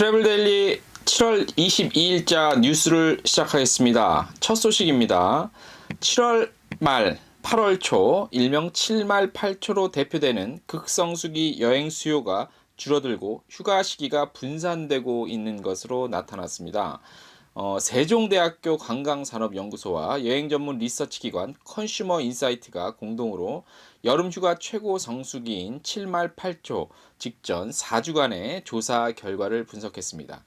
트래블 데일리 7월 22일자 뉴스를 시작하겠습니다. 첫 소식입니다. 7월 말 8월 초 일명 7말 8초로 대표되는 극성수기 여행 수요가 줄어들고 휴가 시기가 분산되고 있는 것으로 나타났습니다. 어, 세종대학교 관광산업연구소와 여행 전문 리서치 기관 컨슈머 인사이트가 공동으로 여름 휴가 최고 성수기인 7말 8초 직전 4주간의 조사 결과를 분석했습니다.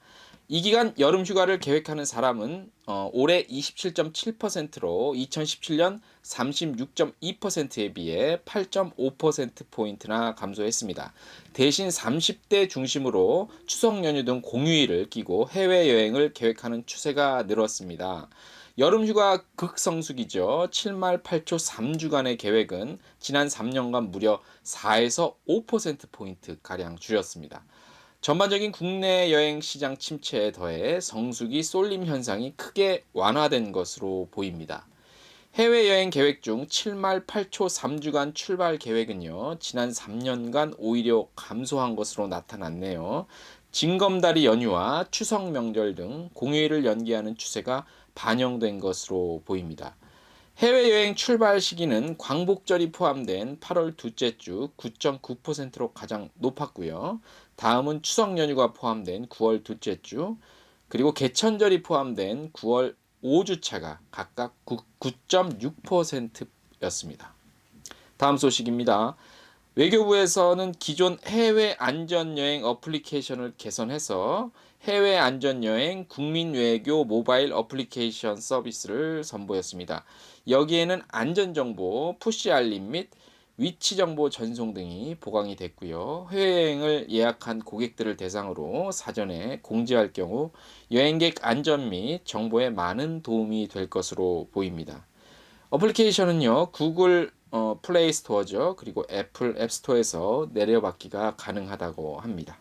이 기간 여름 휴가를 계획하는 사람은 어, 올해 27.7%로 2017년 36.2%에 비해 8.5% 포인트나 감소했습니다. 대신 30대 중심으로 추석 연휴 등 공휴일을 끼고 해외 여행을 계획하는 추세가 늘었습니다. 여름 휴가 극성수기죠. 7말 8초 3주간의 계획은 지난 3년간 무려 4에서 5% 포인트 가량 줄였습니다. 전반적인 국내 여행 시장 침체에 더해 성수기 쏠림 현상이 크게 완화된 것으로 보입니다. 해외여행 계획 중 7말 8초 3주간 출발 계획은요, 지난 3년간 오히려 감소한 것으로 나타났네요. 징검다리 연휴와 추석 명절 등 공휴일을 연기하는 추세가 반영된 것으로 보입니다. 해외여행 출발 시기는 광복절이 포함된 8월 둘째 주 9.9%로 가장 높았고요. 다음은 추석 연휴가 포함된 9월 둘째 주, 그리고 개천절이 포함된 9월 5주차가 각각 9.6%였습니다. 다음 소식입니다. 외교부에서는 기존 해외 안전여행 어플리케이션을 개선해서 해외 안전여행 국민외교 모바일 어플리케이션 서비스를 선보였습니다. 여기에는 안전정보, 푸시 알림 및 위치 정보 전송 등이 보강이 됐고요. 해외여행을 예약한 고객들을 대상으로 사전에 공지할 경우 여행객 안전 및 정보에 많은 도움이 될 것으로 보입니다. 어플리케이션은요, 구글 어, 플레이 스토어죠. 그리고 애플 앱스토어에서 내려받기가 가능하다고 합니다.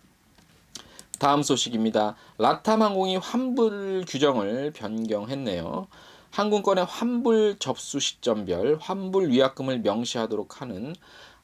다음 소식입니다. 라탐 항공이 환불 규정을 변경했네요. 항공권의 환불 접수 시점별 환불 위약금을 명시하도록 하는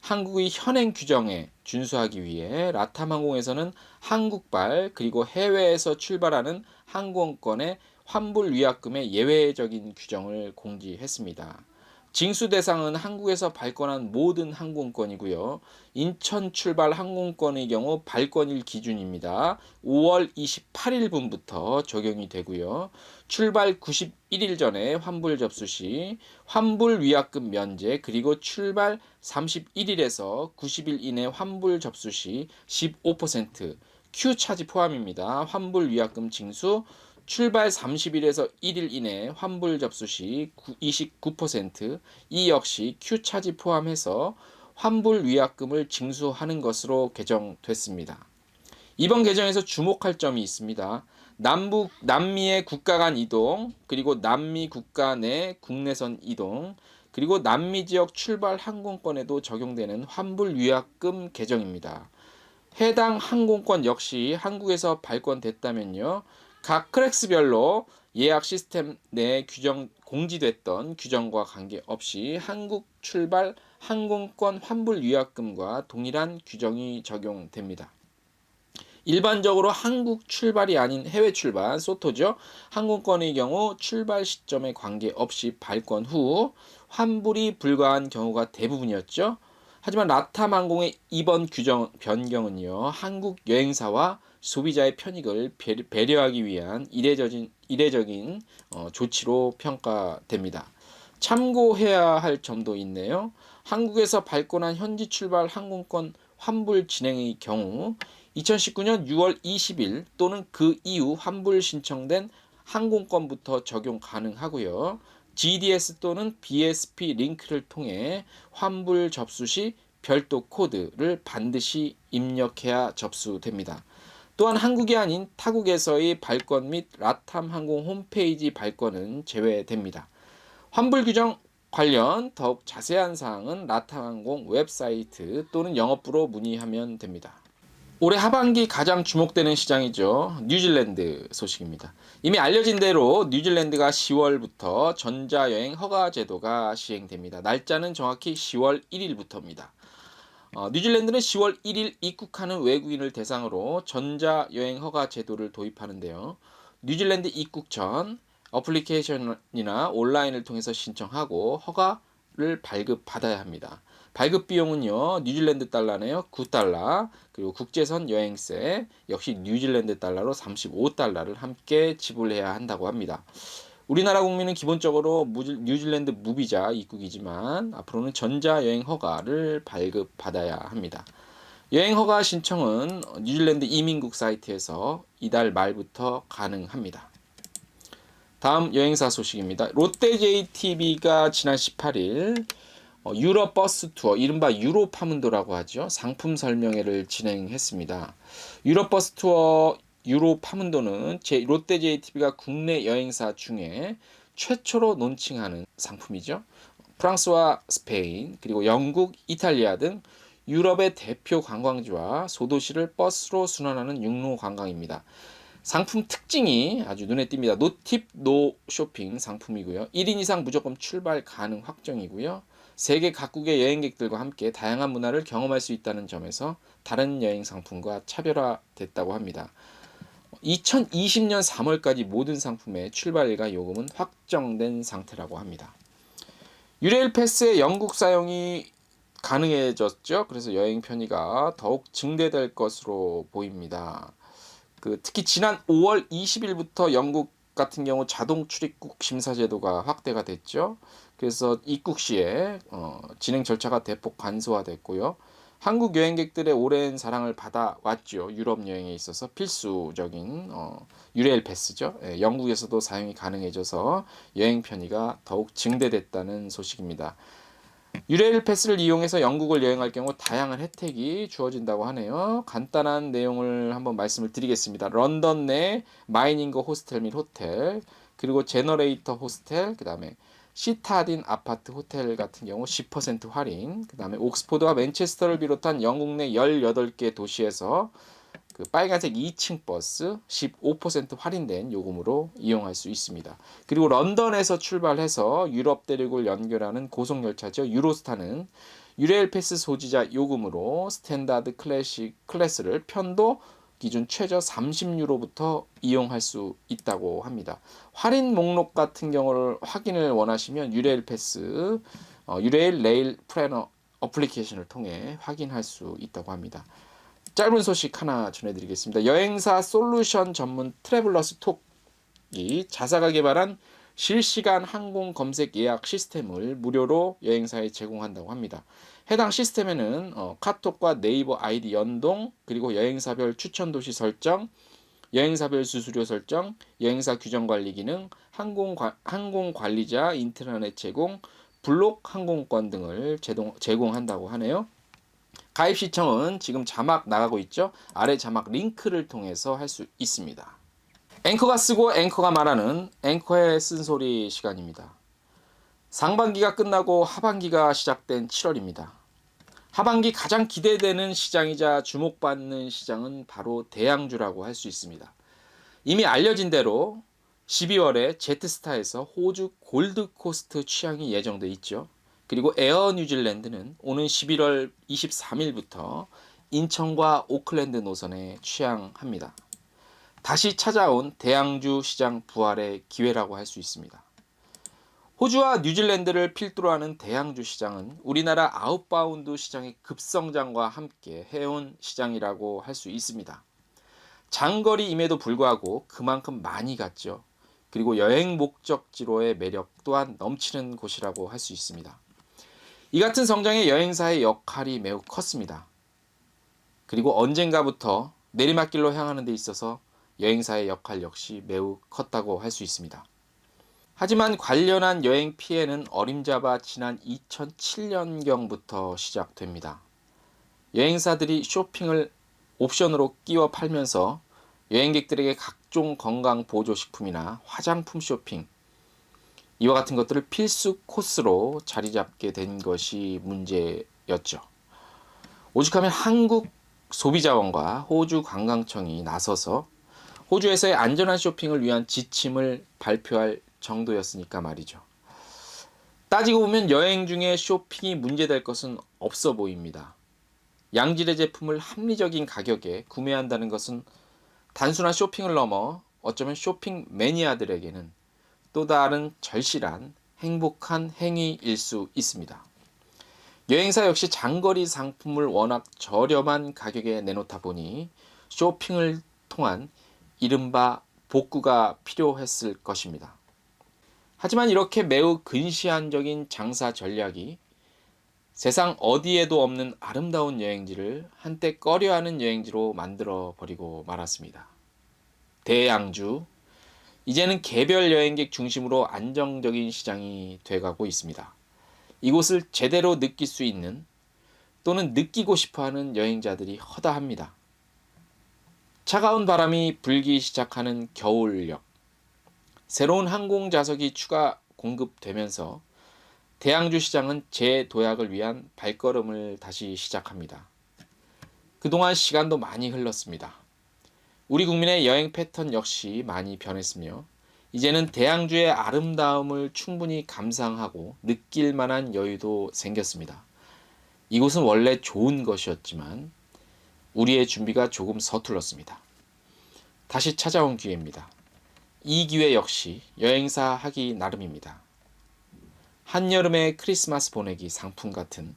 한국의 현행 규정에 준수하기 위해 라탐 항공에서는 한국발 그리고 해외에서 출발하는 항공권의 환불 위약금의 예외적인 규정을 공지했습니다. 징수 대상은 한국에서 발권한 모든 항공권이고요. 인천 출발 항공권의 경우 발권일 기준입니다. 5월 28일 분부터 적용이 되고요. 출발 91일 전에 환불 접수 시 환불 위약금 면제 그리고 출발 31일에서 90일 이내 환불 접수 시 15% Q 차지 포함입니다. 환불 위약금 징수 출발 30일에서 1일 이내 환불 접수 시 29%이 역시 Q 차지 포함해서 환불 위약금을 징수하는 것으로 개정됐습니다. 이번 개정에서 주목할 점이 있습니다. 남북 남미의 국가 간 이동, 그리고 남미 국가 내 국내선 이동, 그리고 남미 지역 출발 항공권에도 적용되는 환불 위약금 개정입니다. 해당 항공권 역시 한국에서 발권됐다면요. 각 크랙스별로 예약 시스템 내 규정 공지됐던 규정과 관계없이 한국 출발 항공권 환불 위약금과 동일한 규정이 적용됩니다. 일반적으로 한국 출발이 아닌 해외 출발 소토죠. 항공권의 경우 출발 시점에 관계없이 발권 후 환불이 불가한 경우가 대부분이었죠. 하지만 라탐 항공의 이번 규정 변경은요. 한국 여행사와 소비자의 편익을 배려하기 위한 이례적인, 이례적인 어, 조치로 평가됩니다. 참고해야 할 점도 있네요. 한국에서 발권한 현지 출발 항공권 환불 진행의 경우 2019년 6월 20일 또는 그 이후 환불 신청된 항공권부터 적용 가능하고요. GDS 또는 BSP 링크를 통해 환불 접수 시 별도 코드를 반드시 입력해야 접수됩니다. 또한 한국이 아닌 타국에서의 발권 및 라탐 항공 홈페이지 발권은 제외됩니다. 환불 규정 관련 더욱 자세한 사항은 라탐 항공 웹사이트 또는 영업부로 문의하면 됩니다. 올해 하반기 가장 주목되는 시장이죠. 뉴질랜드 소식입니다. 이미 알려진 대로 뉴질랜드가 10월부터 전자여행 허가 제도가 시행됩니다. 날짜는 정확히 10월 1일부터입니다. 어, 뉴질랜드는 10월 1일 입국하는 외국인을 대상으로 전자 여행 허가 제도를 도입하는데요. 뉴질랜드 입국 전 어플리케이션이나 온라인을 통해서 신청하고 허가를 발급받아야 합니다. 발급 비용은요, 뉴질랜드 달러네요. 9달러. 그리고 국제선 여행세 역시 뉴질랜드 달러로 35달러를 함께 지불해야 한다고 합니다. 우리나라 국민은 기본적으로 뉴질랜드 무비자 입국이지만 앞으로는 전자 여행 허가를 발급받아야 합니다. 여행 허가 신청은 뉴질랜드 이민국 사이트에서 이달 말부터 가능합니다. 다음 여행사 소식입니다. 롯데 JTB가 지난 18일 어, 유럽 버스 투어, 이른바 유로 파문도라고 하죠. 상품 설명회를 진행했습니다. 유럽 버스 투어 유로 파문도는 제, 롯데 JTB가 국내 여행사 중에 최초로 론칭하는 상품이죠. 프랑스와 스페인, 그리고 영국, 이탈리아 등 유럽의 대표 관광지와 소도시를 버스로 순환하는 육로 관광입니다. 상품 특징이 아주 눈에 띕니다. 노팁 노 쇼핑 상품이고요. 1인 이상 무조건 출발 가능 확정이고요. 세계 각국의 여행객들과 함께 다양한 문화를 경험할 수 있다는 점에서 다른 여행 상품과 차별화됐다고 합니다. 2020년 3월까지 모든 상품의 출발일과 요금은 확정된 상태라고 합니다. 유레일 패스의 영국 사용이 가능해졌죠. 그래서 여행 편의가 더욱 증대될 것으로 보입니다. 그 특히 지난 5월 20일부터 영국 같은 경우 자동 출입국 심사 제도가 확대가 됐죠. 그래서 입국 시에 어, 진행 절차가 대폭 간소화됐고요. 한국 여행객들의 오랜 사랑을 받아왔죠. 유럽 여행에 있어서 필수적인 어, 유레일 패스죠. 예, 영국에서도 사용이 가능해져서 여행 편의가 더욱 증대됐다는 소식입니다. 유레일 패스를 이용해서 영국을 여행할 경우 다양한 혜택이 주어진다고 하네요. 간단한 내용을 한번 말씀을 드리겠습니다. 런던 내 마이닝거 호스텔 및 호텔, 그리고 제너레이터 호스텔, 그 다음에 시타딘 아파트 호텔 같은 경우 10% 할인, 그 다음에 옥스포드와 맨체스터를 비롯한 영국 내 18개 도시에서 그 빨간색 2층 버스 15% 할인된 요금으로 이용할 수 있습니다. 그리고 런던에서 출발해서 유럽 대륙을 연결하는 고속 열차죠. 유로스타는 유레일 패스 소지자 요금으로 스탠다드 클래식 클래스를 편도 기준 최저 30유로부터 이용할 수 있다고 합니다. 할인 목록 같은 경우를 확인을 원하시면 유레일 패스, 어, 유레일 레일 플래너 어플리케이션을 통해 확인할 수 있다고 합니다. 짧은 소식 하나 전해드리겠습니다. 여행사 솔루션 전문 트래블러스 톡이 자사가 개발한 실시간 항공 검색 예약 시스템을 무료로 여행사에 제공한다고 합니다. 해당 시스템에는 어, 카톡과 네이버 아이디 연동, 그리고 여행사별 추천 도시 설정, 여행사별 수수료 설정, 여행사 규정 관리 기능, 항공, 관, 항공 관리자 인트라넷 제공, 블록 항공권 등을 제동, 제공한다고 하네요. 가입 시청은 지금 자막 나가고 있죠. 아래 자막 링크를 통해서 할 수 있습니다. 앵커가 쓰고 앵커가 말하는 앵커의 쓴소리 시간입니다. 상반기가 끝나고 하반기가 시작된 7월입니다. 하반기 가장 기대되는 시장이자 주목받는 시장은 바로 대양주라고 할 수 있습니다. 이미 알려진 대로 12월에 제트스타에서 호주 골드코스트 취항이 예정돼 있죠. 그리고 에어 뉴질랜드는 오는 11월 23일부터 인천과 오클랜드 노선에 취항합니다. 다시 찾아온 대양주 시장 부활의 기회라고 할 수 있습니다. 호주와 뉴질랜드를 필두로 하는 대양주 시장은 우리나라 아웃바운드 시장의 급성장과 함께 해온 시장이라고 할 수 있습니다. 장거리임에도 불구하고 그만큼 많이 갔죠. 그리고 여행 목적지로의 매력 또한 넘치는 곳이라고 할 수 있습니다. 이 같은 성장에 여행사의 역할이 매우 컸습니다. 그리고 언젠가부터 내리막길로 향하는 데 있어서 여행사의 역할 역시 매우 컸다고 할 수 있습니다. 하지만 관련한 여행 피해는 어림잡아 지난 2007년경부터 시작됩니다. 여행사들이 쇼핑을 옵션으로 끼워 팔면서 여행객들에게 각종 건강 보조식품이나 화장품 쇼핑, 이와 같은 것들을 필수 코스로 자리 잡게 된 것이 문제였죠. 오죽하면 한국 소비자원과 호주 관광청이 나서서 호주에서의 안전한 쇼핑을 위한 지침을 발표할 정도였으니까 말이죠. 따지고 보면 여행 중에 쇼핑이 문제될 것은 없어 보입니다. 양질의 제품을 합리적인 가격에 구매한다는 것은 단순한 쇼핑을 넘어 어쩌면 쇼핑 매니아들에게는 또 다른 절실한 행복한 행위일 수 있습니다. 여행사 역시 장거리 상품을 워낙 저렴한 가격에 내놓다 보니 쇼핑을 통한 이른바 복구가 필요했을 것입니다. 하지만 이렇게 매우 근시안적인 장사 전략이 세상 어디에도 없는 아름다운 여행지를 한때 꺼려하는 여행지로 만들어 버리고 말았습니다. 대양주 이제는 개별 여행객 중심으로 안정적인 시장이 돼가고 있습니다. 이곳을 제대로 느낄 수 있는 또는 느끼고 싶어 하는 여행자들이 허다합니다. 차가운 바람이 불기 시작하는 겨울역. 새로운 항공 좌석이 추가 공급되면서 대양주 시장은 재도약을 위한 발걸음을 다시 시작합니다. 그동안 시간도 많이 흘렀습니다. 우리 국민의 여행 패턴 역시 많이 변했으며 이제는 대양주의 아름다움을 충분히 감상하고 느낄 만한 여유도 생겼습니다. 이곳은 원래 좋은 것이었지만 우리의 준비가 조금 서툴렀습니다. 다시 찾아온 기회입니다. 이 기회 역시 여행사 하기 나름입니다. 한여름의 크리스마스 보내기 상품 같은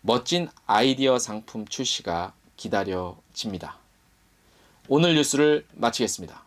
멋진 아이디어 상품 출시가 기다려집니다. 오늘 뉴스를 마치겠습니다.